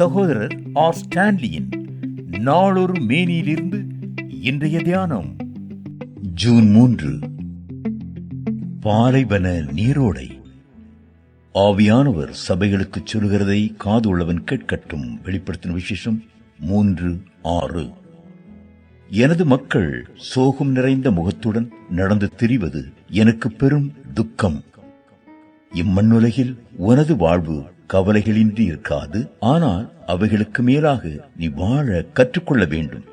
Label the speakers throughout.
Speaker 1: சகோதரர் ஆர் ஸ்டான்லியின் நாளொரு மேனியிலிருந்து இன்றைய தியானம். ஜூன் மூன்று. பாலைவன நீரோடை. ஆவியானவர் சபைகளுக்கு சொல்கிறதை காது உள்ளவன் கேட்கட்டும். வெளிப்படுத்தின விசேஷம் மூன்று ஆறு. எனது மக்கள் சோகம் நிறைந்த முகத்துடன் நடந்து திரிவது எனக்கு பெரும் துக்கம். இம்மண்ணுலகில் உனது வாழ்வு கவலைகளின்றி இருக்காது. ஆனால் அவைகளுக்கு மேலாக நீ வாழ கற்றுக்கொள்ள வேண்டும்.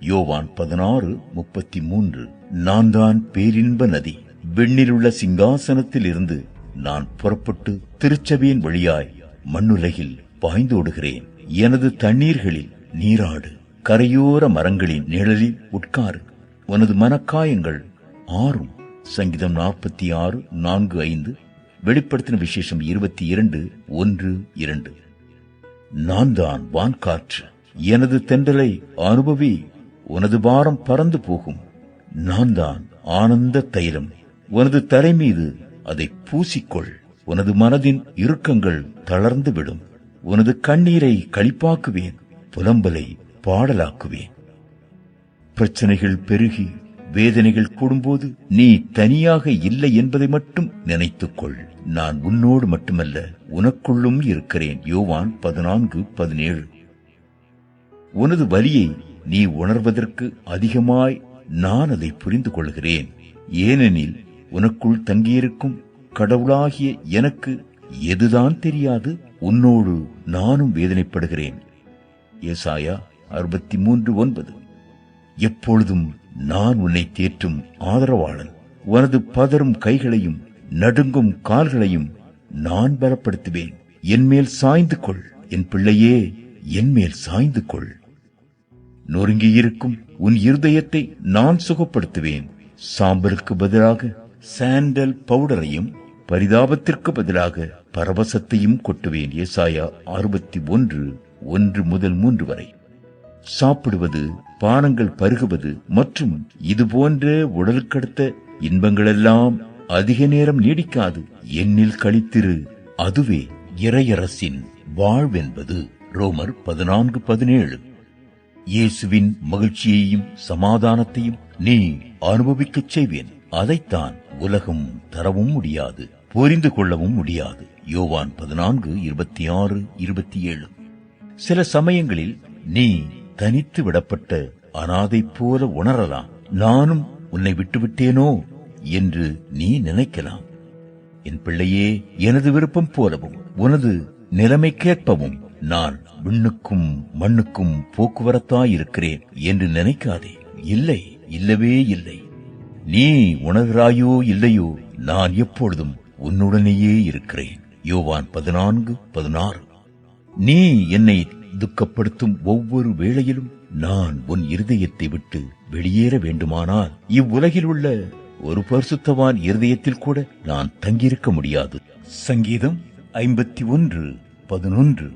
Speaker 1: யோவான் பதினாறு முப்பத்தி மூன்று நான் தான் பேரின்ப நதி. வெண்ணிலுள்ள சிங்காசனத்தில் இருந்து நான் புறப்பட்டு திருச்சபையின் வழியாய் மண்ணுலகில் பாய்ந்தோடுகிறேன். எனது தண்ணீர்களில் நீராடு. கரையோர மரங்களின் நிழலில் உட்காரு. உனது மனக்காயங்கள் ஆறும். சங்கீதம் நாற்பத்தி ஆறு நான்கு ஐந்து. வெளிப்படுத்தின விசேஷம் இருபத்தி இரண்டு ஒன்று இரண்டு. நான் தான் வான்காற்று. எனது தென்றலை அனுபவி உனது பாரம் பறந்து போகும். நான் தான் ஆனந்த தைலம். உனது தலை மீது அதை பூசிக்கொள். உனது மனதின் இறுக்கங்கள் தளர்ந்து விடும். உனது கண்ணீரை களிப்பாக்குவேன். புலம்பலை பாடலாக்குவேன். பிரச்சனைகள் பெருகி வேதனைகள் கூடும்போது நீ தனியாக இல்லை என்பதை மட்டும் நினைத்துக்கொள். நான் உன்னோடு மட்டுமல்ல உனக்குள்ளும் இருக்கிறேன். யோவான் பதினான்கு பதினேழு. உனது வலியை நீ உணர்வதற்கு அதிகமாய் நான் அதை புரிந்து கொள்கிறேன். ஏனெனில் உனக்குள் தங்கியிருக்கும் கடவுளாகிய எனக்கு எதுதான் தெரியாது உன்னோடு நானும் வேதனைப்படுகிறேன். ஏசாயா அறுபத்தி மூன்று ஒன்பது. எப்பொழுதும் நான் உன்னை தேற்றும் ஆதரவாளன். உனது பதறும் கைகளையும் நடுங்கும் கால்களையும் நான் பலப்படுத்துவேன். என்மேல் சாய்ந்து கொள். என் பிள்ளையே என்மேல் சாய்ந்து கொள். நொறுங்கியிருக்கும் உன் இருதயத்தை நான் சுகப்படுத்துவேன். சாம்பலுக்கு பதிலாக சாண்டல் பவுடரையும் பரிதாபத்திற்கு பதிலாக பரவசத்தையும் கொட்டுவேன். ஏசாயா அறுபத்தி ஒன்று ஒன்று முதல் மூன்று வரை. சாப்பிடுவது பானங்கள் பருகுவது மற்றும் இது போன்ற உடலுக்கடுத்த இன்பங்களெல்லாம் அதிக நேரம் நீடிக்காது. என்னில் கழித்திரு. அதுவே இறையரசின் வாழ்வென்பது. ரோமர் பதினான்கு பதினேழு. இயேசுவின் மகிழ்ச்சியையும் சமாதானத்தையும் நீ அனுபவிக்கச் செய்வேன். அதைத்தான் உலகம் தரவும் முடியாது புரிந்து கொள்ளவும் முடியாது. யோவான் பதினான்கு இருபத்தி ஆறு இருபத்தி ஏழு. சில சமயங்களில் நீ தனித்து விடப்பட்ட அனாதை போல உணரலாம். நானும் உன்னை விட்டுவிட்டேனோ என்று நீ நினைக்கலாம். என் பிள்ளையே எனது விருப்பம் போலவும் உனது நிலைமைக்கேற்பவும் நான் விண்ணுக்கும் மண்ணுக்கும் போக்குவரத்தாயிருக்கிறேன் என்று நினைக்காதே. இல்லை இல்லவே இல்லை. நீ உணர்கிறாயோ இல்லையோ நான் எப்பொழுதும் உன்னுடனேயே இருக்கிறேன். யோவான் பதினான்கு பதினாறு. நீ என்னை துக்கப்படுத்தும் ஒவ்வொரு வேளையிலும் நான் உன் இருதயத்தை விட்டு வெளியேற வேண்டுமானால் இவ்வுலகில் உள்ள ஒரு பரிசுத்தவான் இருதயத்தில் கூட நான் தங்கியிருக்க முடியாது. சங்கீதம் ஐம்பத்தி ஒன்று பதினொன்று.